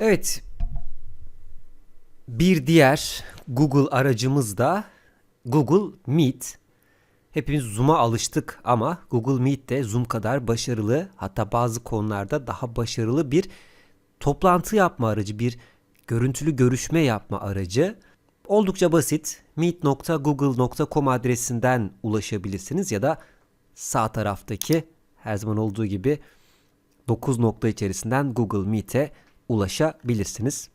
Evet. Bir diğer Google aracımız da Google Meet. Hepimiz Zoom'a alıştık ama Google Meet de Zoom kadar başarılı hatta bazı konularda daha başarılı bir toplantı yapma aracı, bir görüntülü görüşme yapma aracı. Oldukça basit. meet.google.com adresinden ulaşabilirsiniz ya da sağ taraftaki her zaman olduğu gibi 9 nokta içerisinden Google Meet'e ulaşabilirsiniz.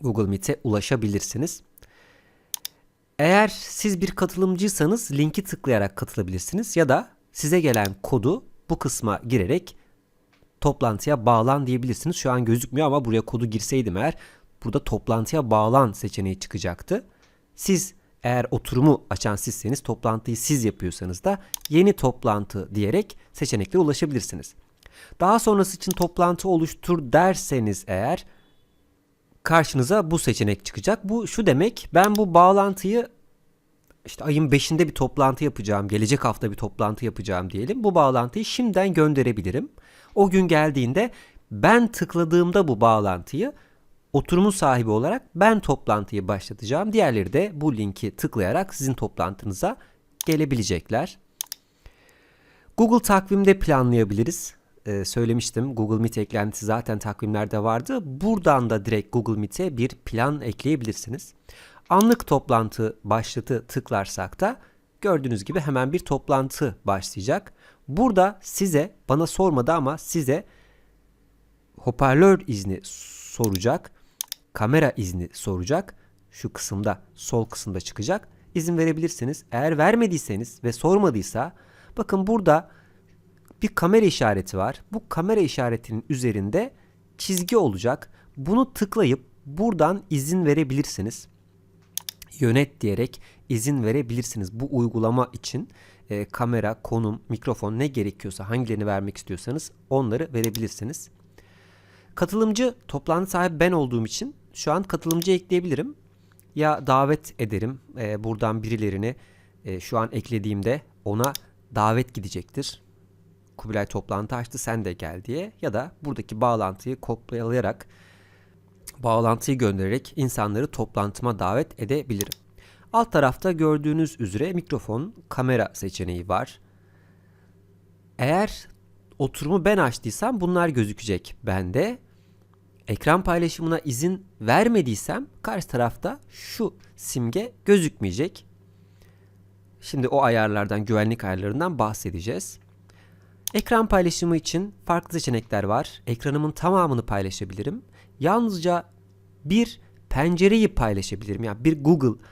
Google Meet'e ulaşabilirsiniz. Eğer siz bir katılımcıysanız linki tıklayarak katılabilirsiniz ya da size gelen kodu bu kısma girerek toplantıya bağlan diyebilirsiniz. Şu an gözükmüyor ama buraya kodu girseydim eğer burada toplantıya bağlan seçeneği çıkacaktı. Siz eğer oturumu açan sizseniz toplantıyı siz yapıyorsanız da yeni toplantı diyerek seçeneklere ulaşabilirsiniz. Daha sonrası için toplantı oluştur derseniz eğer karşınıza bu seçenek çıkacak. Bu şu demek ben bu bağlantıyı işte ayın 5'inde bir toplantı yapacağım, gelecek hafta bir toplantı yapacağım diyelim. Bu bağlantıyı şimdiden gönderebilirim. O gün geldiğinde ben tıkladığımda bu bağlantıyı oturumun sahibi olarak ben toplantıyı başlatacağım. Diğerleri de bu linki tıklayarak sizin toplantınıza gelebilecekler. Google takvimde planlayabiliriz. Ee, söylemiştim Google Meet eklentisi zaten takvimlerde vardı. Buradan da direkt Google Meet'e bir plan ekleyebilirsiniz. Anlık toplantı başlatı tıklarsak da gördüğünüz gibi hemen bir toplantı başlayacak. Burada size bana sormadı ama size hoparlör izni soracak. Kamera izni soracak. Şu kısımda sol kısımda çıkacak. İzin verebilirsiniz. Eğer vermediyseniz ve sormadıysa bakın burada bir kamera işareti var. Bu kamera işaretinin üzerinde çizgi olacak. Bunu tıklayıp buradan izin verebilirsiniz. Yönet diyerek izin verebilirsiniz. Bu uygulama için e, kamera, konum, mikrofon ne gerekiyorsa hangilerini vermek istiyorsanız onları verebilirsiniz. Katılımcı toplantı sahibi ben olduğum için şu an katılımcı ekleyebilirim. Ya davet ederim. E, buradan birilerini e, şu an eklediğimde ona davet gidecektir. Kubilay toplantı açtı sen de gel diye ya da buradaki bağlantıyı kopyalayarak bağlantıyı göndererek insanları toplantıma davet edebilirim. Alt tarafta gördüğünüz üzere mikrofon, kamera seçeneği var. Eğer oturumu ben açtıysam bunlar gözükecek bende. Ekran paylaşımına izin vermediysem karşı tarafta şu simge gözükmeyecek. Şimdi o ayarlardan, güvenlik ayarlarından bahsedeceğiz. Ekran paylaşımı için farklı seçenekler var. Ekranımın tamamını paylaşabilirim. Yalnızca bir pencereyi paylaşabilirim. Yani bir Google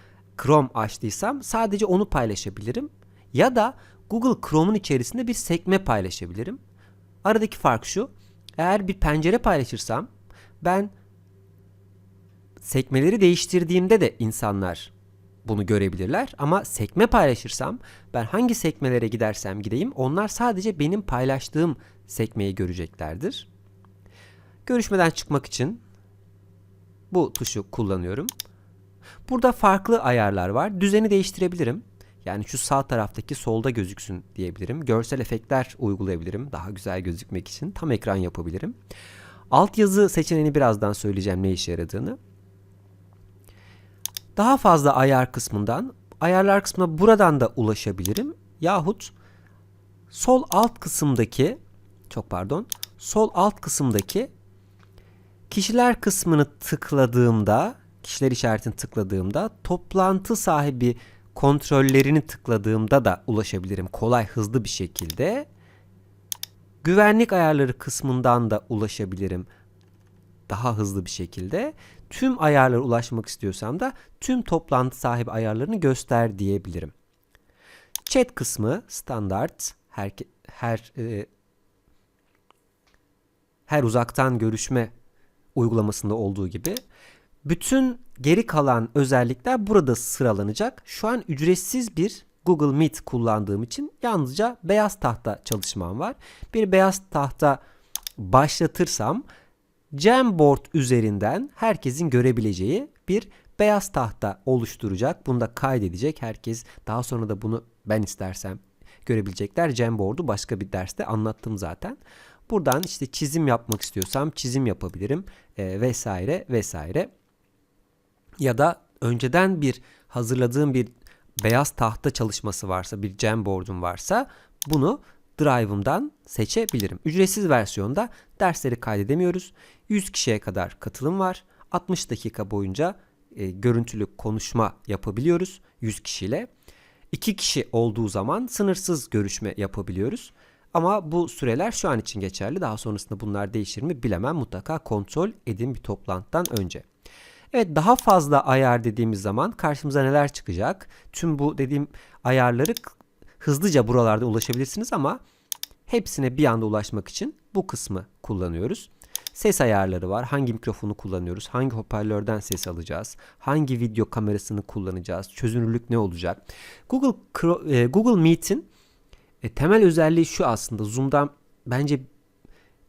Chrome açtıysam sadece onu paylaşabilirim. Ya da Google Chrome'un içerisinde bir sekme paylaşabilirim. Aradaki fark şu. Eğer bir pencere paylaşırsam ben sekmeleri değiştirdiğimde de insanlar bunu görebilirler. Ama sekme paylaşırsam ben hangi sekmelere gidersem gideyim onlar sadece benim paylaştığım sekmeyi göreceklerdir. Görüşmeden çıkmak için bu tuşu kullanıyorum. Burada farklı ayarlar var. Düzeni değiştirebilirim. Yani şu sağ taraftaki solda gözüksün diyebilirim. Görsel efektler uygulayabilirim. Daha güzel gözükmek için tam ekran yapabilirim. Altyazı seçeneğini birazdan söyleyeceğim ne işe yaradığını. Daha fazla ayar kısmından ayarlar kısmına buradan da ulaşabilirim. Yahut sol alt kısımdaki çok pardon sol alt kısımdaki kişiler kısmını tıkladığımda kişiler işaretini tıkladığımda toplantı sahibi kontrollerini tıkladığımda da ulaşabilirim kolay hızlı bir şekilde. Güvenlik ayarları kısmından da ulaşabilirim daha hızlı bir şekilde. Tüm ayarlara ulaşmak istiyorsam da tüm toplantı sahibi ayarlarını göster diyebilirim. Chat kısmı standart her her e, her uzaktan görüşme uygulamasında olduğu gibi bütün geri kalan özellikler burada sıralanacak. Şu an ücretsiz bir Google Meet kullandığım için yalnızca beyaz tahta çalışmam var. Bir beyaz tahta başlatırsam Jamboard üzerinden herkesin görebileceği bir beyaz tahta oluşturacak. Bunu da kaydedecek. Herkes daha sonra da bunu ben istersem görebilecekler. Jamboard'u başka bir derste anlattım zaten. Bu Buradan işte çizim yapmak istiyorsam çizim yapabilirim e, vesaire vesaire. Ya da önceden bir hazırladığım bir beyaz tahta çalışması varsa, bir Jamboard'um varsa bunu Drive'ımdan seçebilirim. Ücretsiz versiyonda dersleri kaydedemiyoruz. 100 kişiye kadar katılım var. 60 dakika boyunca e, görüntülü konuşma yapabiliyoruz 100 kişiyle. 2 kişi olduğu zaman sınırsız görüşme yapabiliyoruz. Ama bu süreler şu an için geçerli. Daha sonrasında bunlar değişir mi bilemem. Mutlaka kontrol edin bir toplantıdan önce. Evet daha fazla ayar dediğimiz zaman karşımıza neler çıkacak? Tüm bu dediğim ayarları hızlıca buralarda ulaşabilirsiniz ama hepsine bir anda ulaşmak için bu kısmı kullanıyoruz. Ses ayarları var. Hangi mikrofonu kullanıyoruz? Hangi hoparlörden ses alacağız? Hangi video kamerasını kullanacağız? Çözünürlük ne olacak? Google e, Google Meet'in e, temel özelliği şu aslında. Zoom'dan bence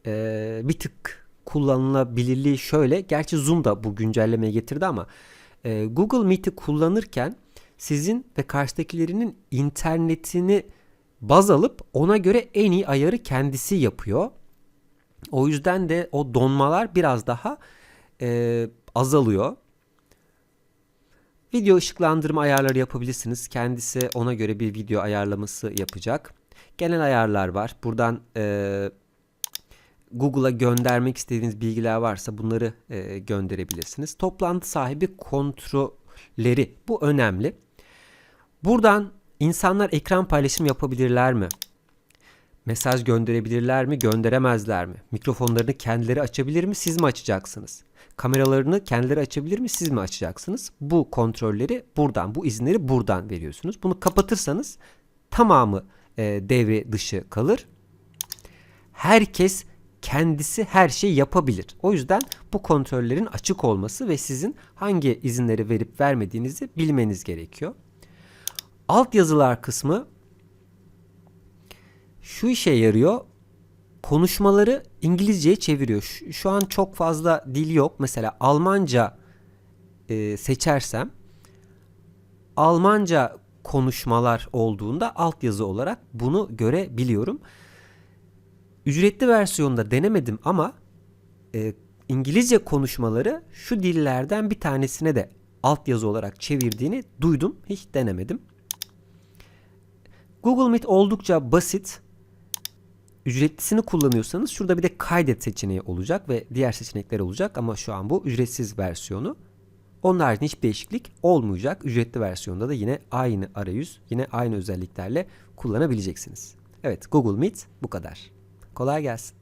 e, bir tık kullanılabilirliği şöyle. Gerçi Zoom da bu güncellemeyi getirdi ama Google Meet'i kullanırken sizin ve karşıdakilerinin internetini baz alıp ona göre en iyi ayarı kendisi yapıyor. O yüzden de o donmalar biraz daha e, azalıyor. Video ışıklandırma ayarları yapabilirsiniz. Kendisi ona göre bir video ayarlaması yapacak. Genel ayarlar var. Buradan e, Google'a göndermek istediğiniz bilgiler varsa bunları e, gönderebilirsiniz. Toplantı sahibi kontrolleri bu önemli. Buradan insanlar ekran paylaşım yapabilirler mi? Mesaj gönderebilirler mi, gönderemezler mi? Mikrofonlarını kendileri açabilir mi, siz mi açacaksınız? Kameralarını kendileri açabilir mi, siz mi açacaksınız? Bu kontrolleri buradan, bu izinleri buradan veriyorsunuz. Bunu kapatırsanız tamamı e, devre dışı kalır. Herkes kendisi her şeyi yapabilir. O yüzden bu kontrollerin açık olması ve sizin hangi izinleri verip vermediğinizi bilmeniz gerekiyor. Alt yazılar kısmı şu işe yarıyor. Konuşmaları İngilizceye çeviriyor. Şu, şu an çok fazla dil yok. Mesela Almanca e, seçersem Almanca konuşmalar olduğunda altyazı olarak bunu görebiliyorum. Ücretli versiyonda denemedim ama e, İngilizce konuşmaları şu dillerden bir tanesine de altyazı olarak çevirdiğini duydum. Hiç denemedim. Google Meet oldukça basit. Ücretlisini kullanıyorsanız şurada bir de kaydet seçeneği olacak ve diğer seçenekler olacak ama şu an bu ücretsiz versiyonu. Onun haricinde hiçbir değişiklik olmayacak. Ücretli versiyonda da yine aynı arayüz, yine aynı özelliklerle kullanabileceksiniz. Evet, Google Meet bu kadar. Kolay gelsin.